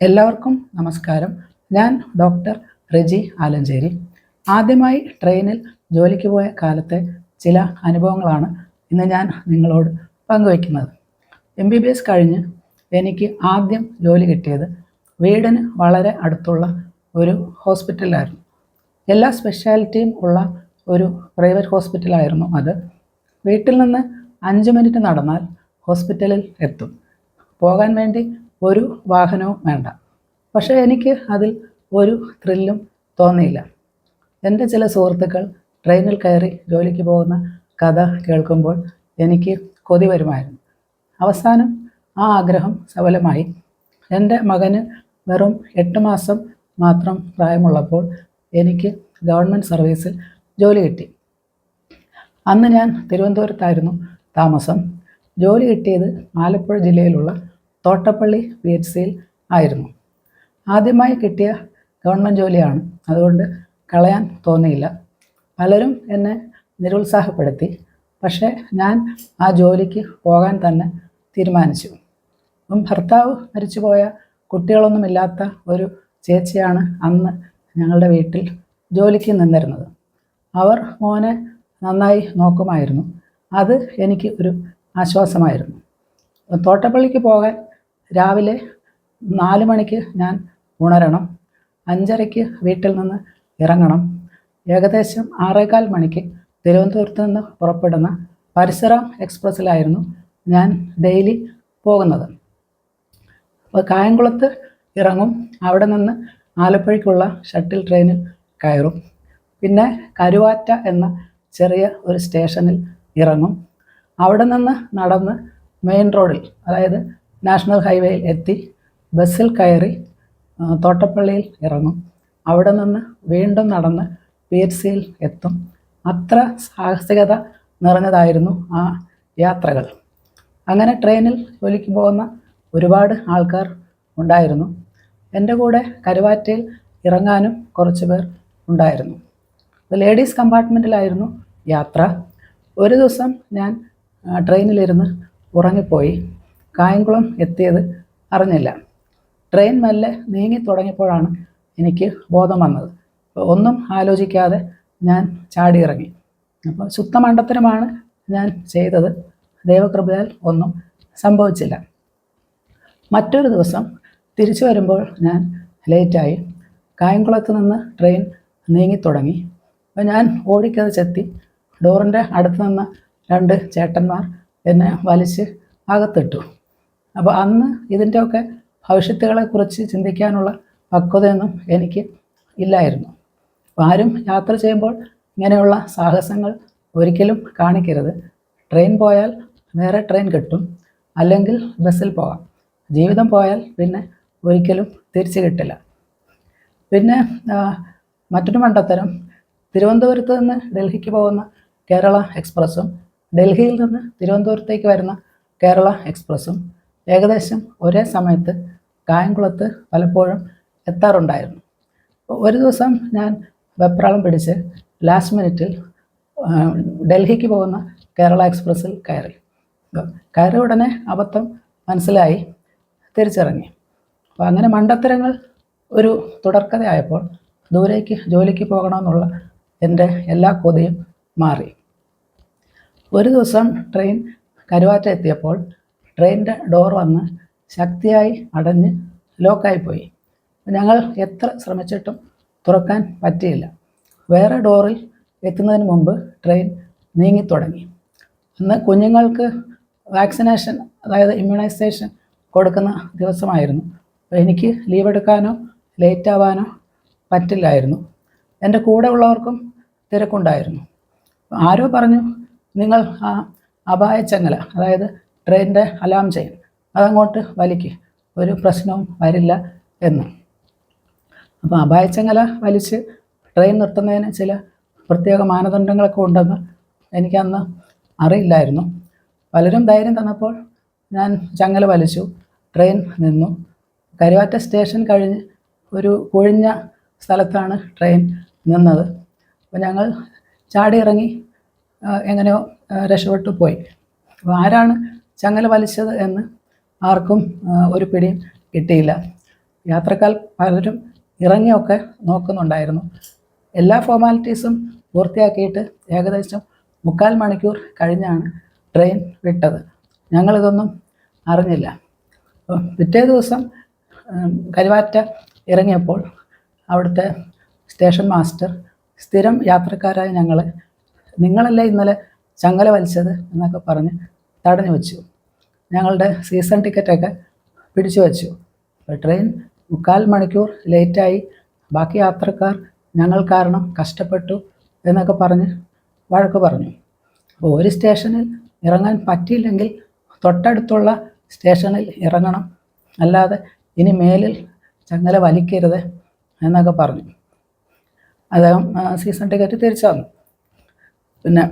എല്ലാവർക്കും നമസ്കാരം. ഞാൻ ഡോക്ടർ റെജി ആലഞ്ചേരി. ആദ്യമായി ട്രെയിനിൽ ജോലിക്ക് പോയ കാലത്തെ ചില അനുഭവങ്ങളാണ് ഇന്ന് ഞാൻ നിങ്ങളോട് പങ്കുവയ്ക്കുന്നത്. എം ബി ബി എസ് കഴിഞ്ഞ് എനിക്ക് ആദ്യം ജോലി കിട്ടിയത് വീടിന് വളരെ അടുത്തുള്ള ഒരു ഹോസ്പിറ്റലിലായിരുന്നു. എല്ലാ സ്പെഷ്യാലിറ്റിയും ഉള്ള ഒരു പ്രൈവറ്റ് ഹോസ്പിറ്റലായിരുന്നു അത്. വീട്ടിൽ നിന്ന് അഞ്ച് മിനിറ്റ് നടന്നാൽ ഹോസ്പിറ്റലിൽ എത്തും. പോകാൻ വേണ്ടി ഒരു വാഹനവും വേണ്ട. പക്ഷേ എനിക്ക് അതിൽ ഒരു ത്രില്ലും തോന്നിയില്ല. എന്റെ ചില സുഹൃത്തുക്കൾ ട്രെയിനിൽ കയറി ജോലിക്ക് പോകുന്ന കഥ കേൾക്കുമ്പോൾ എനിക്ക് കൊതി വരുമായിരുന്നു. അവസാനം ആ ആഗ്രഹം സഫലമായി. എന്റെ മകന് വെറും എട്ട് മാസം മാത്രം പ്രായമുള്ളപ്പോൾ എനിക്ക് ഗവൺമെന്റ് സർവീസിൽ ജോലി കിട്ടി. അന്ന് ഞാൻ തിരുവനന്തപുരത്തായിരുന്നു താമസം. ജോലി കിട്ടിയത് ആലപ്പുഴ ജില്ലയിലുള്ള തോട്ടപ്പള്ളി പി എച്ച് സിയിൽ ആയിരുന്നു. ആദ്യമായി കിട്ടിയ ഗവൺമെന്റ് ജോലിയാണ്. അതുകൊണ്ട് കളയാൻ തോന്നിയില്ല. പലരും എന്നെ നിരുത്സാഹപ്പെടുത്തി. പക്ഷേ ഞാൻ ആ ജോലിക്ക് പോകാൻ തന്നെ തീരുമാനിച്ചു. അപ്പം ഭർത്താവ് മരിച്ചുപോയ കുട്ടികളൊന്നുമില്ലാത്ത ഒരു ചേച്ചിയാണ് അന്ന് ഞങ്ങളുടെ വീട്ടിൽ ജോലിക്ക് നിന്നിരുന്നത്. അവർ മോനെ നന്നായി നോക്കുമായിരുന്നു. അത് എനിക്ക് ഒരു ആശ്വാസമായിരുന്നു. തോട്ടപ്പള്ളിക്ക് പോകാൻ രാവിലെ നാല് മണിക്ക് ഞാൻ ഉണരണം. അഞ്ചരയ്ക്ക് വീട്ടിൽ നിന്ന് ഇറങ്ങണം. ഏകദേശം ആറേകാൽ മണിക്ക് തിരുവനന്തപുരത്ത് നിന്ന് പുറപ്പെടുന്ന പരിസര എക്സ്പ്രസ്സിലായിരുന്നു ഞാൻ ഡെയിലി പോകുന്നത്. അപ്പോൾ കായംകുളത്ത് ഇറങ്ങും. അവിടെ നിന്ന് ആലപ്പുഴയ്ക്കുള്ള ഷട്ടിൽ ട്രെയിനിൽ കയറും. പിന്നെ കരുവാറ്റ എന്ന ചെറിയ ഒരു സ്റ്റേഷനിൽ ഇറങ്ങും. അവിടെ നിന്ന് നടന്ന് മെയിൻ റോഡിൽ അതായത് നാഷണൽ ഹൈവേയിൽ എത്തി ബസ്സിൽ കയറി തോട്ടപ്പള്ളിയിൽ ഇറങ്ങും. അവിടെ നിന്ന് വീണ്ടും നടന്ന് പി എച്ച് സിയിൽ എത്തും. അത്ര സാഹസികത നിറഞ്ഞതായിരുന്നു ആ യാത്രകൾ. അങ്ങനെ ട്രെയിനിൽ ജോലിക്ക് പോകുന്ന ഒരുപാട് ആൾക്കാർ ഉണ്ടായിരുന്നു. എന്റെ കൂടെ കരുവാറ്റയിൽ ഇറങ്ങാനും കുറച്ച് പേർ ഉണ്ടായിരുന്നു. ലേഡീസ് കമ്പാർട്ട്മെന്റിലായിരുന്നു യാത്ര. ഒരു ദിവസം ഞാൻ ട്രെയിനിലിരുന്ന് ഉറങ്ങിപ്പോയി. കായംകുളം എത്തിയത് അറിഞ്ഞില്ല. ട്രെയിൻ മെല്ലെ നീങ്ങി തുടങ്ങിയപ്പോഴാണ് എനിക്ക് ബോധം വന്നത്. ഒന്നും ആലോചിക്കാതെ ഞാൻ ചാടിയിറങ്ങി. അപ്പോൾ ശുദ്ധമണ്ഡത്തരമാണ് ഞാൻ ചെയ്തത്. ദൈവകൃപയാൽ ഒന്നും സംഭവിച്ചില്ല. മറ്റൊരു ദിവസം തിരിച്ചു വരുമ്പോൾ ഞാൻ ലേറ്റായി കായംകുളത്ത് നിന്ന് ട്രെയിൻ നീങ്ങിത്തുടങ്ങി അപ്പോൾ ഞാൻ ഓടിക്കതച്ചെത്തി ഡോറിന്റെ അടുത്ത് നിന്ന് രണ്ട് ചേട്ടന്മാർ എന്നെ വലിച്ച് അകത്തിട്ടു. അപ്പോൾ അന്ന് ഇതിന്റെയൊക്കെ ഭവിഷ്യത്തുകളെക്കുറിച്ച് ചിന്തിക്കാനുള്ള പക്വതയൊന്നും എനിക്ക് ഇല്ലായിരുന്നു. അപ്പോൾ ആരും യാത്ര ചെയ്യുമ്പോൾ ഇങ്ങനെയുള്ള സാഹസങ്ങൾ ഒരിക്കലും കാണിക്കരുത്. ട്രെയിൻ പോയാൽ വേറെ ട്രെയിൻ കിട്ടും. അല്ലെങ്കിൽ ബസ്സിൽ പോകാം. ജീവിതം പോയാൽ പിന്നെ ഒരിക്കലും തിരിച്ചു കിട്ടില്ല. പിന്നെ മറ്റൊരു മണ്ടത്തരം. തിരുവനന്തപുരത്ത് നിന്ന് ഡൽഹിക്ക് പോകുന്ന കേരള എക്സ്പ്രസ്സും ഡൽഹിയിൽ നിന്ന് തിരുവനന്തപുരത്തേക്ക് വരുന്ന കേരള എക്സ്പ്രസ്സും ഏകദേശം ഒരേ സമയത്ത് കായംകുളത്ത് പലപ്പോഴും എത്താറുണ്ടായിരുന്നു. ഒരു ദിവസം ഞാൻ വെപ്രാളം പിടിച്ച് ലാസ്റ്റ് മിനിറ്റിൽ ഡൽഹിക്ക് പോകുന്ന കേരള എക്സ്പ്രസ്സിൽ കയറി. കയറിയ ഉടനെ അബദ്ധം മനസ്സിലായി തിരിച്ചിറങ്ങി അപ്പോൾ അങ്ങനെ മണ്ടത്തരങ്ങൾ ഒരു തുടർക്കഥയായപ്പോൾ ദൂരേക്ക് ജോലിക്ക് പോകണമെന്നുള്ള എന്റെ എല്ലാ കൊതിയും മാറി. ഒരു ദിവസം ട്രെയിൻ കരുവാറ്റ എത്തിയപ്പോൾ ട്രെയിനിന്റെ ഡോർ വന്ന് ശക്തിയായി അടഞ്ഞ് ലോക്കായിപ്പോയി. ഞങ്ങൾ എത്ര ശ്രമിച്ചിട്ടും തുറക്കാൻ പറ്റിയില്ല. വേറെ ഡോറിൽ എത്തുന്നതിന് മുമ്പ് ട്രെയിൻ നീങ്ങിത്തുടങ്ങി. അന്ന് കുഞ്ഞുങ്ങൾക്ക് വാക്സിനേഷൻ അതായത് ഇമ്മ്യൂണൈസേഷൻ കൊടുക്കുന്ന ദിവസമായിരുന്നു. എനിക്ക് ലീവ് എടുക്കാനോ ലേറ്റ് ആവാനോ പറ്റില്ലായിരുന്നു. എന്റെ കൂടെ ഉള്ളവർക്കും തിരക്കുണ്ടായിരുന്നു. ആരോ പറഞ്ഞു നിങ്ങൾ ആ അപായച്ചങ്ങല അതായത് ട്രെയിനിന്റെ അലാം ചെയിൻ അതങ്ങോട്ട് വലിക്ക്. ഒരു പ്രശ്നവും വരില്ല എന്ന്. അപ്പോൾ അപായച്ചങ്ങല വലിച്ച് ട്രെയിൻ നിർത്തുന്നതിന് ചില പ്രത്യേക മാനദണ്ഡങ്ങളൊക്കെ ഉണ്ടെന്ന് എനിക്കന്ന് അറിയില്ലായിരുന്നു. പലരും ധൈര്യം തന്നപ്പോൾ ഞാൻ ചങ്ങല വലിച്ചു. ട്രെയിൻ നിന്നു. കരുവാറ്റ സ്റ്റേഷൻ കഴിഞ്ഞ് ഒരു കൊഴിഞ്ഞ സ്ഥലത്താണ് ട്രെയിൻ നിന്നത്. അപ്പോൾ ഞങ്ങൾ ചാടി ഇറങ്ങി എങ്ങനെയോ രക്ഷപ്പെട്ടു പോയി. അപ്പോൾ ആരാണ് ചങ്ങല വലിച്ചത് എന്ന് ആർക്കും ഒരു പിടിയും കിട്ടിയില്ല. യാത്രക്കാർ പലരും ഇറങ്ങിയൊക്കെ നോക്കുന്നുണ്ടായിരുന്നു. എല്ലാ ഫോർമാലിറ്റീസും പൂർത്തിയാക്കിയിട്ട് ഏകദേശം മുക്കാൽ മണിക്കൂർ കഴിഞ്ഞാണ് ട്രെയിൻ വിട്ടത്. ഞങ്ങളിതൊന്നും അറിഞ്ഞില്ല. പിറ്റേ ദിവസം കരുവാറ്റ ഇറങ്ങിയപ്പോൾ അവിടുത്തെ സ്റ്റേഷൻ മാസ്റ്റർ സ്ഥിരം യാത്രക്കാരായ ഞങ്ങളെ നിങ്ങളല്ലേ ഇന്നലെ ചങ്ങല വലിച്ചത് എന്നൊക്കെ പറഞ്ഞ് തടഞ്ഞു വെച്ചു. ഞങ്ങളുടെ സീസൺ ടിക്കറ്റൊക്കെ പിടിച്ചു വെച്ചു. ട്രെയിൻ മുക്കാൽ മണിക്കൂർ ലേറ്റായി ബാക്കി യാത്രക്കാർ ഞങ്ങൾ കാരണം കഷ്ടപ്പെട്ടു എന്നൊക്കെ പറഞ്ഞ് വഴക്ക് പറഞ്ഞു. അപ്പോൾ ഒരു സ്റ്റേഷനിൽ ഇറങ്ങാൻ പറ്റിയില്ലെങ്കിൽ തൊട്ടടുത്തുള്ള സ്റ്റേഷനിൽ ഇറങ്ങണം. അല്ലാതെ ഇനി മേലിൽ ചങ്ങല വലിക്കരുത് എന്നൊക്കെ പറഞ്ഞു. അദ്ദേഹം സീസൺ ടിക്കറ്റ് തിരിച്ചു തന്നു. പിന്നെ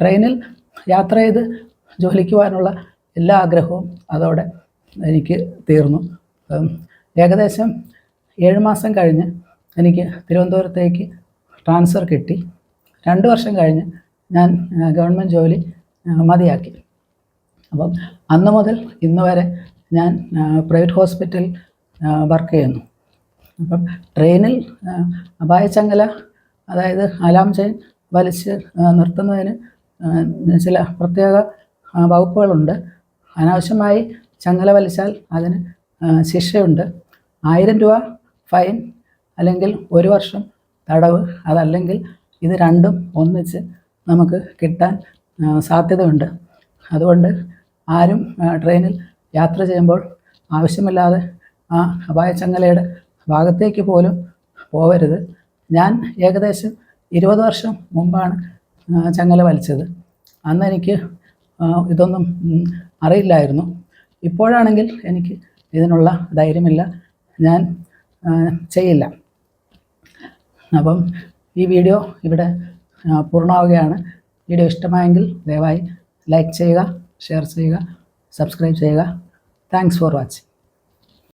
ട്രെയിനിൽ യാത്ര ചെയ്ത് ജോലിക്ക് പോകാനുള്ള എല്ലാ ആഗ്രഹവും അതോടെ എനിക്ക് തീർന്നു. ഏകദേശം ഏഴ് മാസം കഴിഞ്ഞ് എനിക്ക് തിരുവനന്തപുരത്തേക്ക് ട്രാൻസ്ഫർ കിട്ടി. രണ്ട് വർഷം കഴിഞ്ഞ് ഞാൻ ഗവൺമെന്റ് ജോലി മതിയാക്കി. അപ്പം അന്ന് മുതൽ ഇന്ന് വരെ ഞാൻ പ്രൈവറ്റ് ഹോസ്പിറ്റൽ വർക്ക് ചെയ്യുന്നു. അപ്പം ട്രെയിനിൽ അപായച്ചങ്ങല അതായത് അലാം ചെയിൻ വലിച്ച് നിർത്തുന്നതിന് ചില പ്രത്യേക വകുപ്പുകളുണ്ട്. അനാവശ്യമായി ചങ്ങല വലിച്ചാൽ അതിന് ശിക്ഷയുണ്ട്. ആയിരം രൂപ ഫൈൻ അല്ലെങ്കിൽ ഒരു വർഷം തടവ് അതല്ലെങ്കിൽ ഇത് രണ്ടും ഒന്നിച്ച് നമുക്ക് കിട്ടാൻ സാധ്യതയുണ്ട്. അതുകൊണ്ട് ആരും ട്രെയിനിൽ യാത്ര ചെയ്യുമ്പോൾ ആവശ്യമില്ലാതെ ആ അപായച്ചങ്ങലയുടെ ഭാഗത്തേക്ക് പോലും പോവരുത്. ഞാൻ ഏകദേശം ഇരുപത് വർഷം മുമ്പാണ് ചങ്ങല വലിച്ചത്. അന്ന് എനിക്ക് ഇതൊന്നും അറിയില്ലായിരുന്നു. ഇപ്പോഴാണെങ്കിൽ എനിക്ക് ഇതിനുള്ള ധൈര്യമില്ല. ഞാൻ ചെയ്യില്ല. അപ്പം ഈ വീഡിയോ ഇവിടെ പൂർണമാവുകയാണ്. വീഡിയോ ഇഷ്ടമായെങ്കിൽ ദയവായി ലൈക്ക് ചെയ്യുക ഷെയർ ചെയ്യുക സബ്സ്ക്രൈബ് ചെയ്യുക. Thanks for watching.